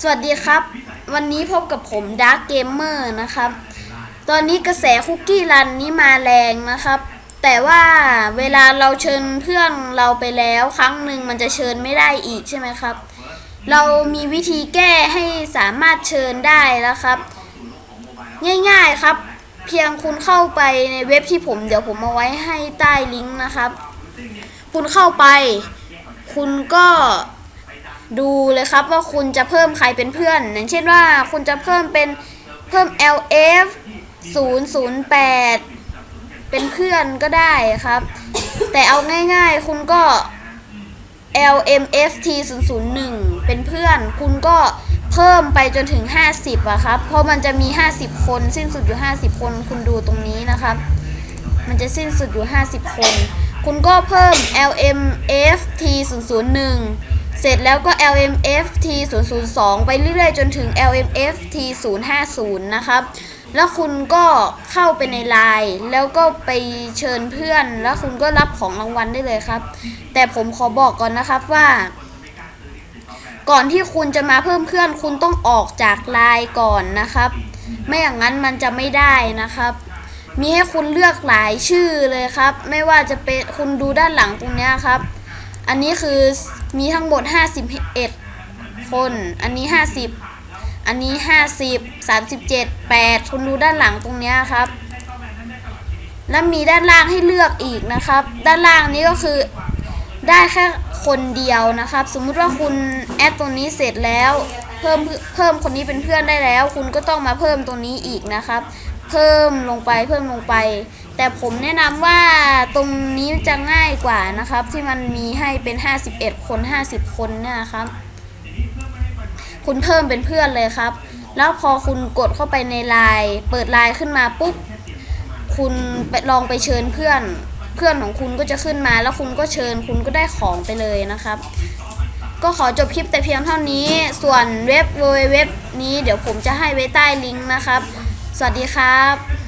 สวัสดีครับ วันนี้พบกับผมดาร์ k เกมเมอร์นะครับ ตอนนี้กระแสคุกกี้รันนี้มาแรงนะครับ แต่ว่าเวลาเราเชิญเพื่อนเราไปแล้วครั้งหนึ่งมันจะเชิญไม่ได้อีกใช่ไหมครับ เรามีวิธีแก้ให้สามารถเชิญได้แล้วครับ ง่ายๆครับ เพียงคุณเข้าไปในเว็บที่ผมเดี๋ยวผมเอาไว้ให้ใต้ลิงก์นะครับ คุณเข้าไป คุณก็ ดูเลยครับว่าคุณจะเพิ่มใครเป็นเพื่อน อย่างเช่นว่าคุณจะเพิ่มเป็นเพิ่ม LF 008 เป็นเพื่อนก็ได้ครับ แต่เอาง่ายๆ คุณก็ LMFT 001 เป็นเพื่อน คุณก็เพิ่มไปจนถึง 50อะครับ เพราะมันจะมี 50 คนสิ้นสุดอยู่ 50 คน คุณดูตรงนี้นะครับ มันจะสิ้นสุดอยู่ 50 คน คุณก็เพิ่ม LMFT 001 เสร็จแล้วก็ LMFT 002ไปเรื่อยๆ จนถึง LMFT 050นะครับ แล้วคุณก็เข้าไปในไลน์แล้วก็ไปเชิญเพื่อน แล้วคุณก็รับของรางวัลได้เลยครับ แต่ผมขอบอกก่อนนะครับว่า ก่อนที่คุณจะมาเพิ่มเพื่อน คุณต้องออกจากไลน์ก่อนนะครับ ไม่อย่างนั้นมันจะไม่ได้นะครับมีให้คุณเลือกหลายชื่อเลยครับ ไม่ว่าจะเป็นคุณดูด้านหลังตรงนี้ครับ อันนี้คือมีทั้งหมด 51 คน อันนี้ 50 อันนี้ 50 37 8 คุณดูด้านหลังตรงนี้ครับ แล้วมีด้านล่างให้เลือกอีกนะครับ ด้านล่างนี้ก็คือได้แค่คนเดียวนะครับ สมมุติว่าคุณแอดตรงนี้เสร็จแล้ว เพิ่มเพิ่มคนนี้เป็นเพื่อนได้แล้ว คุณก็ต้องมาเพิ่มตรงนี้อีกนะครับ เพิ่มลงไปเพิ่มลงไป แต่ผมแนะนำว่าตรงนี้จะง่ายกว่านะครับ ที่มันมีให้เป็น 51 คน 50 คนเนี่ยนะครับ คุณเพิ่มเป็นเพื่อนเลยครับ แล้วพอคุณกดเข้าไปในไลน์เปิดไลน์ขึ้นมาปุ๊บคุณไปลองไปเชิญเพื่อนเพื่อนของคุณก็จะขึ้นมาแล้วคุณก็เชิญคุณก็ได้ของไปเลยนะครับ ก็ขอจบคลิปแต่เพียงเท่านี้ ส่วนเว็บเว็บนี้เดี๋ยวผมจะให้ไว้ใต้ลิงก์นะครับ สวัสดีครับ